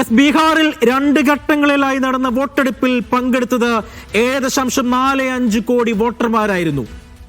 S ബീഹാറിൽ രണ്ട് ഘട്ടങ്ങളിലായി നടന്ന വോട്ടെടുപ്പിൽ പങ്കെടുത്തത് ഏഴ് ദശാംശം നാല് അഞ്ച് കോടി വോട്ടർമാരായിരുന്നു.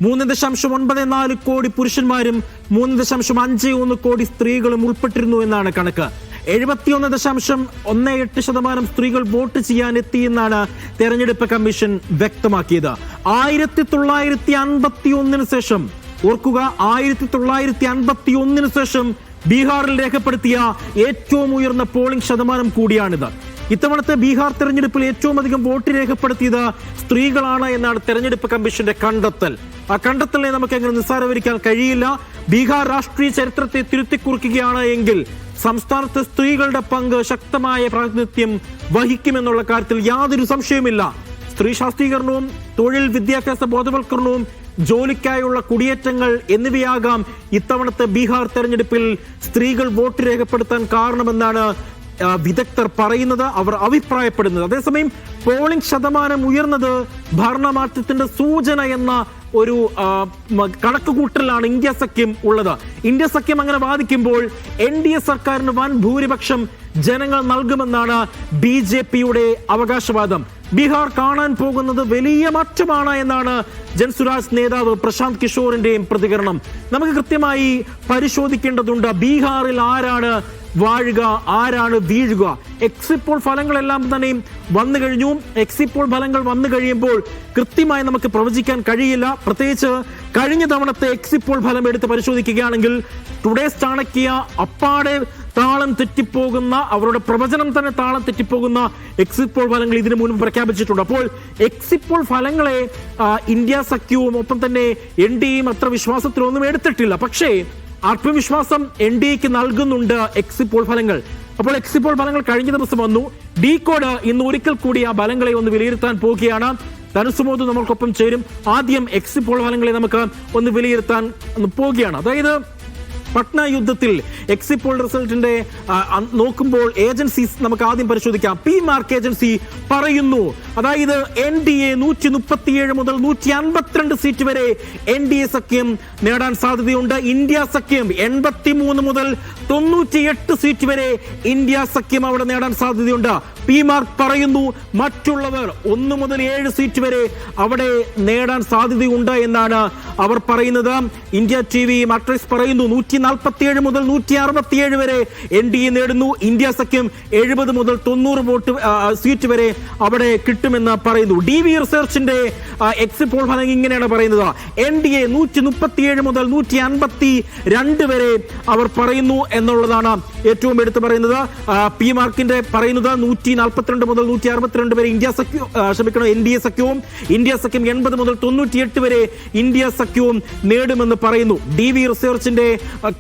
മൂന്ന് ദശാംശം ഒൻപത് നാല് കോടി പുരുഷന്മാരും മൂന്ന് ദശാംശം അഞ്ച് ഒന്ന് കോടി സ്ത്രീകളും ഉൾപ്പെട്ടിരുന്നു എന്നാണ് കണക്ക്. എഴുപത്തിയൊന്ന് ദശാംശം ഒന്ന് എട്ട് ശതമാനം സ്ത്രീകൾ വോട്ട് ചെയ്യാൻ എത്തിയെന്നാണ് തെരഞ്ഞെടുപ്പ് കമ്മീഷൻ വ്യക്തമാക്കിയത്. ആയിരത്തി തൊള്ളായിരത്തി അൻപത്തി ഒന്നിന് ശേഷം ഓർക്കുക ആയിരത്തി തൊള്ളായിരത്തി അൻപത്തി ഒന്നിന് ശേഷം ബീഹാറിൽ രേഖപ്പെടുത്തിയ ഏറ്റവും ഉയർന്ന പോളിംഗ് ശതമാനം കൂടിയാണിത്. ഇത്തവണത്തെ ബീഹാർ തെരഞ്ഞെടുപ്പിൽ ഏറ്റവും അധികം വോട്ട് രേഖപ്പെടുത്തിയത് സ്ത്രീകളാണ് എന്നാണ് തെരഞ്ഞെടുപ്പ് കമ്മീഷന്റെ കണ്ടെത്തൽ. ആ കണ്ടെത്തലിനെ നമുക്ക് എങ്ങനെ നിസ്സാരവരിക്കാൻ കഴിയില്ല. ബീഹാർ രാഷ്ട്രീയ ചരിത്രത്തെ തിരുത്തിക്കുറിക്കുകയാണ് എങ്കിൽ സംസ്ഥാനത്തെ സ്ത്രീകളുടെ പങ്ക് ശക്തമായ പ്രാതിനിധ്യം വഹിക്കുമെന്നുള്ള കാര്യത്തിൽ യാതൊരു സംശയവുമില്ല. സ്ത്രീ ശാസ്ത്രീകരണവും തൊഴിൽ വിദ്യാഭ്യാസ ബോധവൽക്കരണവും ജോലിക്കായുള്ള കുടിയേറ്റങ്ങൾ എന്നിവയാകാം ഇത്തവണത്തെ ബീഹാർ തെരഞ്ഞെടുപ്പിൽ സ്ത്രീകൾ വോട്ട് രേഖപ്പെടുത്താൻ കാരണമെന്നാണ് വിദഗ്ധർ പറയുന്നത് അവർ അഭിപ്രായപ്പെടുന്നത്. അതേസമയം പോളിംഗ് ശതമാനം ഉയർന്നത് ഭരണമാറ്റത്തിന്റെ സൂചന എന്ന ഒരു കണക്കുകൂട്ടലാണ് ഇന്ത്യ സഖ്യം ഉള്ളത്. ഇന്ത്യ സഖ്യം അങ്ങനെ വാദിക്കുമ്പോൾ എൻ ഡി എ സർക്കാരിന് വൻ ഭൂരിപക്ഷം ജനങ്ങൾ നൽകുമെന്നാണ് ബി ജെ പിയുടെ അവകാശവാദം. ബീഹാർ കാണാൻ പോകുന്നത് വലിയ മാറ്റമാണ് എന്നാണ് ജൻസുരാജ് നേതാവ് പ്രശാന്ത് കിഷോറിന്റെയും പ്രതികരണം. നമുക്ക് കൃത്യമായി പരിശോധിക്കേണ്ടതുണ്ട് ബീഹാറിൽ ആരാണ് വാഴുക ആരാണ് വീഴുക. എക്സിറ്റ് പോൾ ഫലങ്ങളെല്ലാം തന്നെയും വന്നു കഴിഞ്ഞു. എക്സിറ്റ് പോൾ ഫലങ്ങൾ വന്നു കഴിയുമ്പോൾ കൃത്യമായി നമുക്ക് പ്രവചിക്കാൻ കഴിയില്ല. പ്രത്യേകിച്ച് കഴിഞ്ഞ തവണത്തെ എക്സിറ്റ് പോൾ ഫലം എടുത്ത് പരിശോധിക്കുകയാണെങ്കിൽ ടുഡേ ചാണക്യ അപ്പാടെ താളം തെറ്റിപ്പോകുന്ന അവരുടെ പ്രവചനം തന്നെ താളം തെറ്റിപ്പോകുന്ന എക്സിറ്റ് പോൾ ഫലങ്ങൾ ഇതിനു മുൻപ് പ്രഖ്യാപിച്ചിട്ടുണ്ട്. അപ്പോൾ എക്സിറ്റ് പോൾ ഫലങ്ങളെ ഇന്ത്യ സഖ്യവും ഒപ്പം തന്നെ എൻ ഡിയും അത്ര വിശ്വാസത്തിലൊന്നും എടുത്തിട്ടില്ല. പക്ഷേ ആത്മവിശ്വാസം എൻ ഡി എക്ക് നൽകുന്നുണ്ട് എക്സിറ്റ് പോൾ ഫലങ്ങൾ. അപ്പോൾ എക്സിറ്റ് പോൾ ഫലങ്ങൾ കഴിഞ്ഞ ദിവസം വന്നു. ഡി കോഡ് ഇന്ന് ഒരിക്കൽ കൂടി ആ ഫലങ്ങളെ ഒന്ന് വിലയിരുത്താൻ പോവുകയാണ്. ധനുസുമോദ് നമ്മൾക്കൊപ്പം ചേരും. ആദ്യം എക്സിറ്റ് പോൾ ഫലങ്ങളെ നമുക്ക് ഒന്ന് വിലയിരുത്താൻ പോവുകയാണ്. അതായത് പട്ന യുദ്ധത്തിൽ എക്സിറ്റ് പോൾ റിസൾട്ടിന്റെ നോക്കുമ്പോൾ ഏജൻസീസ് നമുക്ക് ആദ്യം പരിശോധിക്കാം. പി മാർക്ക് ഏജൻസി പറയുന്നു. അതായത് എൻ ഡി എ നൂറ്റി മുപ്പത്തിയേഴ് മുതൽ നൂറ്റി അൻപത്തിരണ്ട് സീറ്റ് വരെ എൻ ഡി എ സഖ്യം നേടാൻ സാധ്യതയുണ്ട്. ഇന്ത്യ സഖ്യം എൺപത്തി മൂന്ന് മുതൽ തൊണ്ണൂറ്റിയെട്ട് സീറ്റ് വരെ ഇന്ത്യ സഖ്യം അവിടെ നേടാൻ സാധ്യതയുണ്ട്. പി മാർക്ക് പറയുന്നു മറ്റുള്ളവർ ഒന്ന് മുതൽ ഏഴ് സീറ്റ് വരെ അവിടെ നേടാൻ സാധ്യതയുണ്ട് എന്നാണ് അവർ പറയുന്നത്. ഇന്ത്യ ടി വി മാട്രിക്സ് പറയുന്നു നൂറ്റി നാൽപ്പത്തിയേഴ് മുതൽ നൂറ്റി അറുപത്തിയേഴ് വരെ എൻ ഡി എ നേടുന്നു. ഇന്ത്യ സഖ്യം എഴുപത് മുതൽ തൊണ്ണൂറ് വോട്ട് സീറ്റ് വരെ അവിടെ കിട്ടുമെന്ന് പറയുന്നു. ഡി വി റിസർച്ചിന്റെ എക്സിറ്റ് പോൾ ഫലം ഇങ്ങനെയാണ് പറയുന്നത്. എൻ ഡി എ നൂറ്റി മുപ്പത്തിയേഴ് മുതൽ നൂറ്റി അൻപത്തി രണ്ട് വരെ അവർ പറയുന്നു എന്നുള്ളതാണ് ഏറ്റവും എടുത്തു പറയുന്നത്. പി മാർക്കിന്റെ പറയുന്നത് നൂറ്റി നാൽപ്പത്തിരണ്ട് മുതൽ നൂറ്റി അറുപത്തിരണ്ട് വരെ ഇന്ത്യ സഖ്യം ക്ഷമിക്കണം എൻ ഡി എ സഖ്യവും ഇന്ത്യ സഖ്യം എൺപത് മുതൽ തൊണ്ണൂറ്റിയെട്ട് വരെ ഇന്ത്യ സഖ്യവും നേടുമെന്ന് പറയുന്നു. ഡി വി റിസർച്ചിന്റെ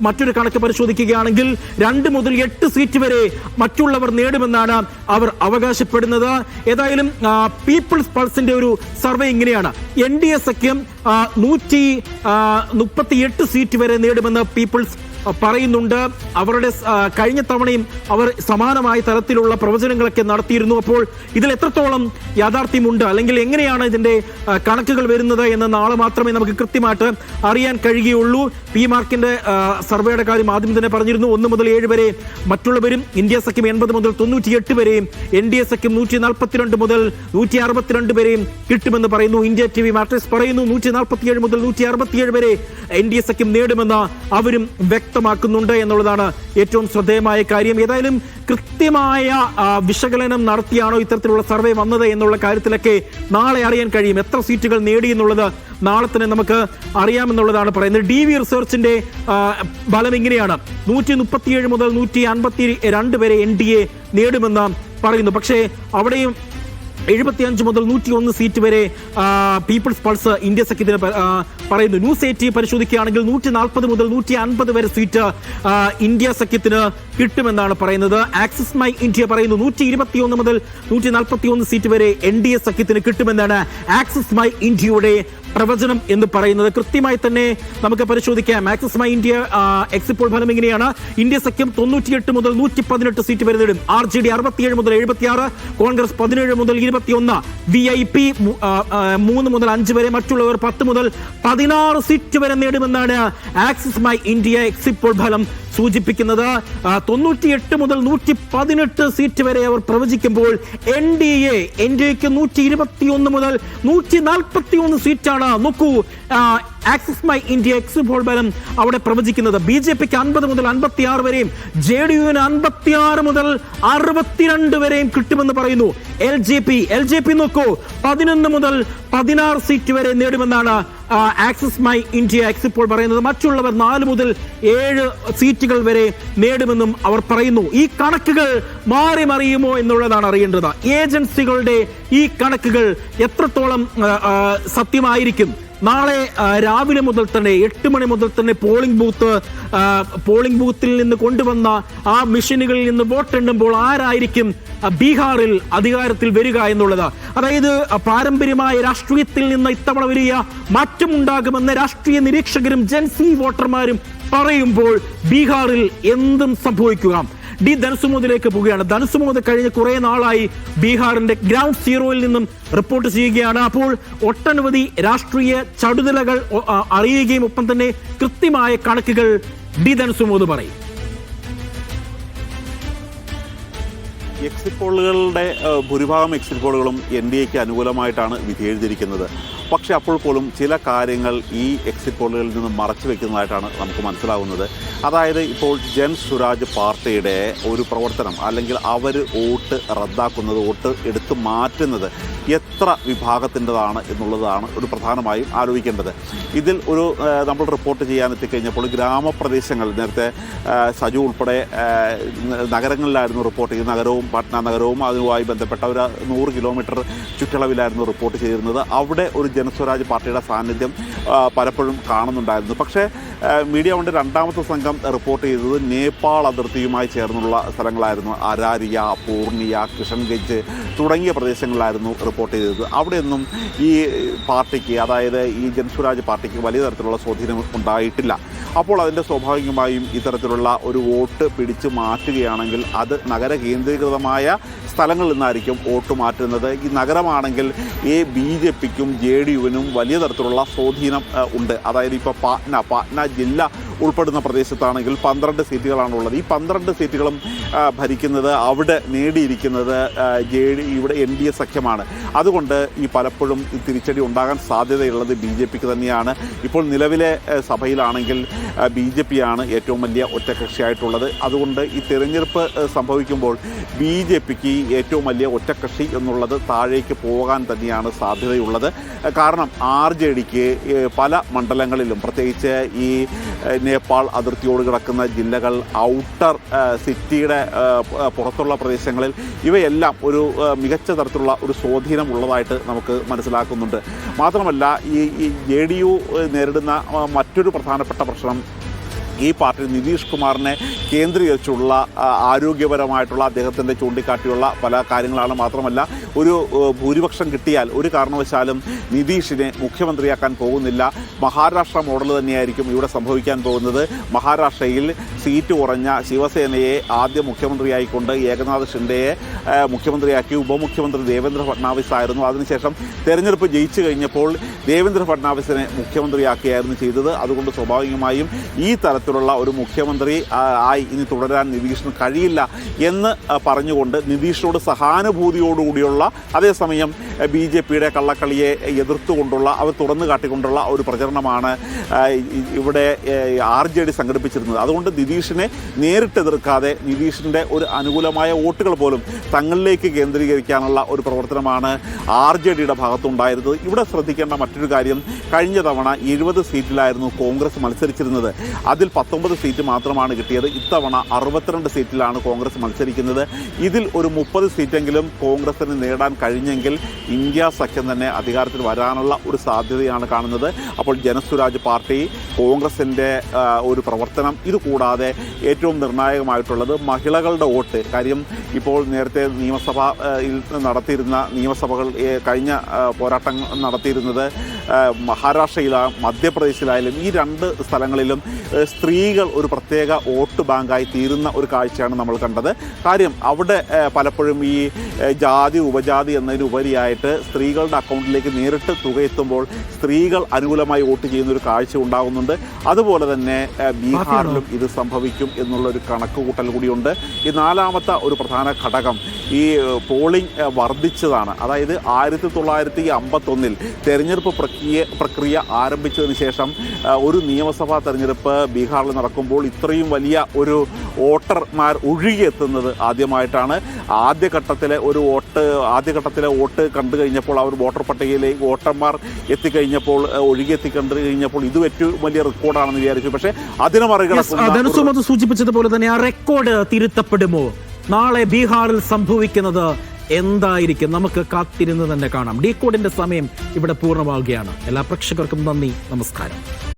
മറ്റൊരു കണക്ക് പരിശോധിക്കുകയാണെങ്കിൽ രണ്ട് മുതൽ എട്ട് സീറ്റ് വരെ മറ്റുള്ളവർ നേടുമെന്നാണ് അവർ അവകാശപ്പെടുന്നത്. ഏതായാലും പീപ്പിൾസ് പൾസിന്റെ ഒരു സർവേ ഇങ്ങനെയാണ്. എൻ ഡി എ സഖ്യം നൂറ്റി മുപ്പത്തി മുപ്പത്തിയെട്ട് സീറ്റ് വരെ നേടുമെന്ന് പീപ്പിൾസ് പറയുന്നുണ്ട്. അവരുടെ കഴിഞ്ഞ തവണയും അവർ സമാനമായ തരത്തിലുള്ള പ്രവചനങ്ങളൊക്കെ നടത്തിയിരുന്നു. അപ്പോൾ ഇതിൽ എത്രത്തോളം യാഥാർത്ഥ്യമുണ്ട്? അല്ലെങ്കിൽ എങ്ങനെയാണ് ഇതിന്റെ കണക്കുകൾ വരുന്നത് എന്ന് നാളെ മാത്രമേ നമുക്ക് കൃത്യമായിട്ട് അറിയാൻ കഴിയുകയുള്ളൂ. പി മാർക്കിന്റെ സർവേയുടെ കാര്യം ആദ്യം തന്നെ പറഞ്ഞിരുന്നു. ഒന്ന് മുതൽ ഏഴ് വരെ മറ്റുള്ളവരും ഇന്ത്യ സഖ്യം എൺപത് മുതൽ തൊണ്ണൂറ്റിയെട്ട് വരെയും എൻ ഡി എ സഖ്യം നൂറ്റി നാൽപ്പത്തിരണ്ട് മുതൽ നൂറ്റി അറുപത്തിരണ്ട് വരെയും കിട്ടുമെന്ന് പറയുന്നു. ഇന്ത്യ ടി വി മാട്രിക്സ് പറയുന്നു. നൂറ്റി നാൽപ്പത്തിയേഴ് മുതൽ നൂറ്റി അറുപത്തിയേഴ് വരെ എൻ ഡി എ സഖ്യം നേടുമെന്ന് അവരും വ്യക്തമാക്കുന്നുണ്ട് എന്നുള്ളതാണ് ഏറ്റവും ശ്രദ്ധേയമായ കാര്യം. ഏതായാലും കൃത്യമായ വിശകലനം നടത്തിയാണോ ഇത്തരത്തിലുള്ള സർവേ വന്നത് എന്നുള്ള കാര്യത്തിലൊക്കെ നാളെ അറിയാൻ കഴിയും. എത്ര സീറ്റുകൾ നേടി എന്നുള്ളത് നാളെ തന്നെ നമുക്ക് അറിയാമെന്നുള്ളതാണ് പറയുന്നത്. ഡി വി റിസർച്ചിന്റെ ബലം ഇങ്ങനെയാണ്. നൂറ്റി മുതൽ നൂറ്റി അൻപത്തി രണ്ട് വരെ എൻ ഡി എ നേടുമെന്ന് പറയുന്നു. പക്ഷേ അവിടെയും എഴുപത്തിയഞ്ച് മുതൽ നൂറ്റി ഒന്ന് സീറ്റ് വരെ പീപ്പിൾസ് പൾസ് ഇന്ത്യ സഖ്യത്തിന് പറയുന്നു. ന്യൂസ് എയ്റ്റി പരിശോധിക്കുകയാണെങ്കിൽ നൂറ്റി നാൽപ്പത് മുതൽ നൂറ്റി അൻപത് വരെ സീറ്റ് ഇന്ത്യ സഖ്യത്തിന് കിട്ടുമെന്നാണ് പറയുന്നത്. ആക്സിസ് മൈ ഇന്ത്യ പറയുന്നു നൂറ്റി ഇരുപത്തിയൊന്ന് മുതൽ നൂറ്റി നാൽപ്പത്തി ഒന്ന് സീറ്റ് വരെ എൻ ഡി എ സഖ്യത്തിന് കിട്ടുമെന്നാണ് ആക്സിസ് മൈ ഇന്ത്യയുടെ പ്രവചനം എന്ന് പറയുന്നത്. കൃത്യമായി തന്നെ നമുക്ക് പരിശോധിക്കാം. ആക്സിസ് മൈ ഇന്ത്യ എക്സിപ്പോൾ ഫലം ഇങ്ങനെയാണ് ഇന്ത്യ സഖ്യം തൊണ്ണൂറ്റിയെട്ട് മുതൽ നൂറ്റി പതിനെട്ട് സീറ്റ് വരെ നേടും. ആർ ജെ ഡി അറുപത്തിയേഴ് മുതൽ എഴുപത്തിയാറ് കോൺഗ്രസ് പതിനേഴ് മുതൽ ഇരുപത്തിയൊന്ന് വി ഐ പി മൂന്ന് മുതൽ അഞ്ച് വരെ മറ്റുള്ളവർ പത്ത് മുതൽ പതിനാറ് സീറ്റ് വരെ നേടുമെന്നാണ് ആക്സിസ് മൈ ഇന്ത്യ എക്സിപ്പോൾ ഫലം സൂചിപ്പിക്കുന്നത് തൊണ്ണൂറ്റിയെട്ട് മുതൽ നൂറ്റി പതിനെട്ട് സീറ്റ് വരെ അവർ പ്രവചിക്കുമ്പോൾ N D A N D എക്ക് നൂറ്റി ഇരുപത്തി ഒന്ന് മുതൽ നൂറ്റി നാൽപ്പത്തി ഒന്ന് സീറ്റാണ്. നോക്കൂ Axis My India exit poll ബലം അവിടെ പ്രവചിക്കുന്നത് ബി ജെ പിക്ക് അൻപത് മുതൽ അൻപത്തി ആറ് വരെയും ജെ ഡി യുവിന് അൻപത്തി ആറ് മുതൽ അറുപത്തിരണ്ട് വരെയും കിട്ടുമെന്ന് പറയുന്നു. L J P L J P നോക്കൂ. പതിനൊന്ന് മുതൽ പതിനാറ് സീറ്റ് വരെ നേടുമെന്നാണ് axis my India exit poll പറയുന്നത്. മറ്റുള്ളവർ നാല് മുതൽ ഏഴ് സീറ്റുകൾ വരെ നേടുമെന്നും അവർ പറയുന്നു. ഈ കണക്കുകൾ മാറി മറിയുമോ എന്നുള്ളതാണ് അറിയേണ്ടത്. ഏജൻസികളുടെ ഈ കണക്കുകൾ എത്രത്തോളം സത്യമായിരിക്കും? നാളെ രാവിലെ മുതൽ തന്നെ എട്ട് മണി മുതൽ തന്നെ പോളിംഗ് ബൂത്ത് പോളിംഗ് ബൂത്തിൽ നിന്ന് കൊണ്ടുവന്ന ആ മെഷീനുകളിൽ നിന്ന് വോട്ടെണ്ണുമ്പോൾ ആരായിരിക്കും ബീഹാറിൽ അധികാരത്തിൽ വരിക എന്നുള്ളത്? അതായത് പാരമ്പര്യമായ രാഷ്ട്രീയത്തിൽ നിന്ന് ഇത്തവണ വലിയ മാറ്റമുണ്ടാകുമെന്ന് രാഷ്ട്രീയ നിരീക്ഷകരും ജൻസി വോട്ടർമാരും പറയുമ്പോൾ ബീഹാറിൽ എന്തും സംഭവിക്കുക. ഡി ധനസുമോദിലേക്ക് പോവുകയാണ്. ധനസുമോദ് കഴിഞ്ഞ കുറെ നാളായി ബീഹാറിന്റെ ഗ്രൗണ്ട് സീറോയിൽ നിന്നും റിപ്പോർട്ട് ചെയ്യുകയാണ്. അപ്പോൾ ഒട്ടനവധി രാഷ്ട്രീയ ചടുതലകൾ അറിയുകയും ഒപ്പം തന്നെ കൃത്യമായ കണക്കുകൾ ഡി ധനസുമോദ് പറയും. എക്സിറ്റ് പോളുകളുടെ ഭൂരിഭാഗം എക്സിറ്റ് പോളുകളും എൻ ഡി എക്ക് അനുകൂലമായിട്ടാണ് വിധി എഴുതിയിരിക്കുന്നത്. പക്ഷേ അപ്പോൾ പോലും ചില കാര്യങ്ങൾ ഈ എക്സിറ്റ് പോളുകളിൽ നിന്ന് മറച്ചു വെക്കുന്നതായിട്ടാണ് നമുക്ക് മനസ്സിലാകുന്നത് അതായത് ഇപ്പോൾ ജൻ സുരാജ് പാർട്ടിയുടെ ഒരു പ്രവർത്തനം അല്ലെങ്കിൽ അവർ വോട്ട് റദ്ദാക്കുന്നത് വോട്ട് എടുത്തു മാറ്റുന്നത് എത്ര വിഭാഗത്തിന്റെതാണ് എന്നുള്ളതാണ് ഒരു പ്രധാനമായും ആലോചിക്കേണ്ടത്. ഇതിൽ ഒരു നമ്മൾ റിപ്പോർട്ട് ചെയ്യാൻ എത്തിക്കഴിഞ്ഞപ്പോൾ ഗ്രാമപ്രദേശങ്ങൾ നേരത്തെ സജു ഉൾപ്പെടെ നഗരങ്ങളിലായിരുന്നു റിപ്പോർട്ട് ചെയ്യുന്നത് നഗരവും പാട്ന നഗരവും അതുമായി ബന്ധപ്പെട്ട ഒരു നൂറ് കിലോമീറ്റർ ചുറ്റളവിലായിരുന്നു റിപ്പോർട്ട് ചെയ്തിരുന്നത്. അവിടെ ഒരു ജനസ്വരാജ് പാർട്ടിയുടെ സാന്നിധ്യം പലപ്പോഴും കാണുന്നുണ്ടായിരുന്നു. പക്ഷേ മീഡിയ കൊണ്ട് രണ്ടാമത്തെ സംഘം റിപ്പോർട്ട് ചെയ്തത് നേപ്പാൾ അതിർത്തിയുമായി ചേർന്നുള്ള സ്ഥലങ്ങളായിരുന്നു. അരാരിയ പൂർണിയ കിഷൻഗഞ്ച് തുടങ്ങിയ പ്രദേശങ്ങളിലായിരുന്നു റിപ്പോർട്ട് ചെയ്തത്. അവിടെയൊന്നും ഈ പാർട്ടിക്ക് അതായത് ഈ ജൻസ്വരാജ് പാർട്ടിക്ക് വലിയ തരത്തിലുള്ള സ്വാധീനം ഉണ്ടായിട്ടില്ല. അപ്പോൾ അതിന്റെ സ്വാഭാവികമായും ഇത്തരത്തിലുള്ള ഒരു വോട്ട് പിടിച്ചു മാറ്റുകയാണെങ്കിൽ അത് നഗര കേന്ദ്രീകൃതമായ സ്ഥലങ്ങളിൽ നിന്നായിരിക്കും വോട്ട് മാറ്റുന്നത്. ഈ നഗരമാണെങ്കിൽ ഈ ബി ജെ പിക്കും ജെ ഡി യുവിനും വലിയ തരത്തിലുള്ള സ്വാധീനം ഉണ്ട്. അതായത് ഇപ്പോൾ പാറ്റ്ന പാറ്റ്ന ജില്ല ഉൾപ്പെടുന്ന പ്രദേശത്താണെങ്കിൽ പന്ത്രണ്ട് സീറ്റുകളാണുള്ളത്. ഈ പന്ത്രണ്ട് സീറ്റുകളും ഭരിക്കുന്നത് അവിടെ നേടിയിരിക്കുന്നത് ജെ ഡി ഇവിടെ എൻ ഡി എ സഖ്യമാണ്. അതുകൊണ്ട് ഈ പലപ്പോഴും ഈ തിരിച്ചടി ഉണ്ടാകാൻ സാധ്യതയുള്ളത് ബി ജെ പിക്ക് തന്നെയാണ്. ഇപ്പോൾ നിലവിലെ സഭയിലാണെങ്കിൽ ബി ജെ പി ആണ് ഏറ്റവും വലിയ ഒറ്റകക്ഷിയായിട്ടുള്ളത്. അതുകൊണ്ട് ഈ തിരഞ്ഞെടുപ്പ് സംഭവിക്കുമ്പോൾ ബി ജെ പിക്ക് ഏറ്റവും വലിയ ഒറ്റക്കക്ഷി എന്നുള്ളത് താഴേക്ക് പോകാൻ തന്നെയാണ് സാധ്യതയുള്ളത്. കാരണം ആർ ജെ ഡിക്ക് പല മണ്ഡലങ്ങളിലും പ്രത്യേകിച്ച് ഈ നേപ്പാൾ അതിർത്തിയോട് കിടക്കുന്ന ജില്ലകൾ ഔട്ടർ സിറ്റിയുടെ പുറത്തുള്ള പ്രദേശങ്ങളിൽ ഇവയെല്ലാം ഒരു മികച്ച തരത്തിലുള്ള ഒരു സ്വാധീനം ഉള്ളതായിട്ട് നമുക്ക് മനസ്സിലാക്കുന്നുണ്ട്. മാത്രമല്ല ഈ ജെ ഡി യു നേരിടുന്ന മറ്റൊരു പ്രധാനപ്പെട്ട പ്രശ്നം ഈ പാർട്ടി നിതീഷ് കുമാറിനെ കേന്ദ്രീകരിച്ചുള്ള ആരോഗ്യപരമായിട്ടുള്ള അദ്ദേഹത്തിന്റെ ചൂണ്ടിക്കാട്ടിയുള്ള പല കാര്യങ്ങളാണ് മാത്രമല്ല ഒരു ഭൂരിപക്ഷം കിട്ടിയാൽ ഒരു കാരണവശാലും നിതീഷിനെ മുഖ്യമന്ത്രിയാക്കാൻ പോകുന്നില്ല. മഹാരാഷ്ട്ര മോഡൽ തന്നെയായിരിക്കും ഇവിടെ സംഭവിക്കാൻ പോകുന്നത്. മഹാരാഷ്ട്രയിൽ സീറ്റ് കുറഞ്ഞ ശിവസേനയെ ആദ്യ മുഖ്യമന്ത്രിയായിക്കൊണ്ട് ഏകനാഥ് ഷിൻഡെയെ മുഖ്യമന്ത്രിയാക്കി ഉപമുഖ്യമന്ത്രി ദേവേന്ദ്ര ഫഡ്നാവിസ് ആയിരുന്നു. അതിനുശേഷം തെരഞ്ഞെടുപ്പ് ജയിച്ചു കഴിഞ്ഞപ്പോൾ ദേവേന്ദ്ര ഫഡ്നാവിസിനെ മുഖ്യമന്ത്രിയാക്കുകയായിരുന്നു ചെയ്തത്. അതുകൊണ്ട് സ്വാഭാവികമായും ഈ തരത്തിലുള്ള ഒരു മുഖ്യമന്ത്രി ആയി ഇനി തുടരാൻ നിതീഷിന് കഴിയില്ല എന്ന് പറഞ്ഞുകൊണ്ട് നിതീഷിനോട് സഹാനുഭൂതിയോടുകൂടിയുള്ള അതേസമയം ബി ജെ പിയുടെ കള്ളക്കളിയെ എതിർത്തുകൊണ്ടുള്ള അവർ തുറന്നു കാട്ടിക്കൊണ്ടുള്ള ഒരു പ്രചരണമാണ് ഇവിടെ ആർ ജെ ഡി സംഘടിപ്പിച്ചിരുന്നത്. അതുകൊണ്ട് നിതീഷിനെ നേരിട്ട് എതിർക്കാതെ നിതീഷിന്റെ ഒരു അനുകൂലമായ വോട്ടുകൾ പോലും തങ്ങളിലേക്ക് കേന്ദ്രീകരിക്കാനുള്ള ഒരു പ്രവർത്തനമാണ് ആർ ജെ ഡിയുടെ ഭാഗത്തുണ്ടായിരുന്നത്. ഇവിടെ ശ്രദ്ധിക്കേണ്ട മറ്റൊരു കാര്യം കഴിഞ്ഞ തവണ എഴുപത് സീറ്റിലായിരുന്നു കോൺഗ്രസ് മത്സരിച്ചിരുന്നത്. അതിൽ പത്തൊമ്പത് സീറ്റ് മാത്രമാണ് കിട്ടിയത്. ഇത്തവണ അറുപത്തിരണ്ട് സീറ്റിലാണ് കോൺഗ്രസ് മത്സരിക്കുന്നത്. ഇതിൽ ഒരു മുപ്പത് സീറ്റെങ്കിലും കോൺഗ്രസിന് നേടാൻ കഴിഞ്ഞെങ്കിൽ ഇന്ത്യ സഖ്യം തന്നെ അധികാരത്തിൽ വരാനുള്ള ഒരു സാധ്യതയാണ് കാണുന്നത്. അപ്പോൾ ജനസ്വരാജ് പാർട്ടി കോൺഗ്രസിന്റെ ഒരു പ്രവർത്തനം ഇതുകൂടാതെ ഏറ്റവും നിർണായകമായിട്ടുള്ളത് മഹിളകളുടെ വോട്ട്. കാര്യം ഇപ്പോൾ നേരത്തെ നിയമസഭ നടത്തിയിരുന്ന നിയമസഭകൾ കഴിഞ്ഞ പോരാട്ടം നടത്തിയിരുന്നത് ആ, മഹാരാഷ്ട്രയിലാ മധ്യപ്രദേശിലായാലും ഈ രണ്ട് സ്ഥലങ്ങളിലും സ്ത്രീകൾ ഒരു പ്രത്യേക വോട്ട് ബാങ്കായി തീരുന്ന ഒരു കാഴ്ചയാണ് നമ്മൾ കണ്ടത്. കാര്യം അവിടെ പലപ്പോഴും ഈ ജാതി ജാതി ഉപജാതി എന്നതിനുപരിയായിട്ട് സ്ത്രീകളുടെ അക്കൗണ്ടിലേക്ക് നേരിട്ട് തുക എത്തുമ്പോൾ സ്ത്രീകൾ അനുകൂലമായി വോട്ട് ചെയ്യുന്ന ഒരു കാഴ്ച ഉണ്ടാകുന്നുണ്ട്. അതുപോലെ തന്നെ ബീഹാറിലും ഇത് സംഭവിക്കും എന്നുള്ള ഒരു കണക്കുകൂട്ടൽ കൂടിയുണ്ട്. ഈ നാലാമത്തെ ഒരു പ്രധാന ഘടകം ഈ പോളിംഗ് വർദ്ധിച്ചതാണ്. അതായത് ആയിരത്തി തൊള്ളായിരത്തി അമ്പത്തൊന്നിൽ തെരഞ്ഞെടുപ്പ് പ്രക്രിയ പ്രക്രിയ ആരംഭിച്ചതിന് ശേഷം ഒരു നിയമസഭാ തെരഞ്ഞെടുപ്പ് ബീഹാറിൽ നടക്കുമ്പോൾ ഇത്രയും വലിയ ഒരു വോട്ടർമാർ ഒഴുകിയെത്തുന്നത് ആദ്യമായിട്ടാണ്. ആദ്യഘട്ടത്തിലെ ഒരു വോട്ട് ആദ്യഘട്ടത്തിലെ വോട്ട് കണ്ടു കഴിഞ്ഞപ്പോൾ അവർ വോട്ടർ പട്ടികയിലെ വോട്ടർമാർ എത്തിക്കഴിഞ്ഞപ്പോൾ ഒഴുകിയെത്തി കണ്ടു കഴിഞ്ഞപ്പോൾ ഇത് ഏറ്റവും വലിയ റെക്കോർഡാണെന്ന് വിചാരിച്ചു. പക്ഷേ അതിനെ മറികടക്കും സൂചിപ്പിച്ചതുപോലെ തന്നെ ആ റെക്കോർഡ് തിരുത്തപ്പെടുമോ? നാളെ ബീഹാറിൽ സംഭവിക്കുന്നത് എന്തായിരിക്കും? നമുക്ക് കാത്തിരുന്ന് തന്നെ കാണാം. ഡീകോഡിന്റെ സമയം ഇവിടെ പൂർണമാവുകയാണ്. എല്ലാ പ്രേക്ഷകർക്കും നന്ദി നമസ്കാരം.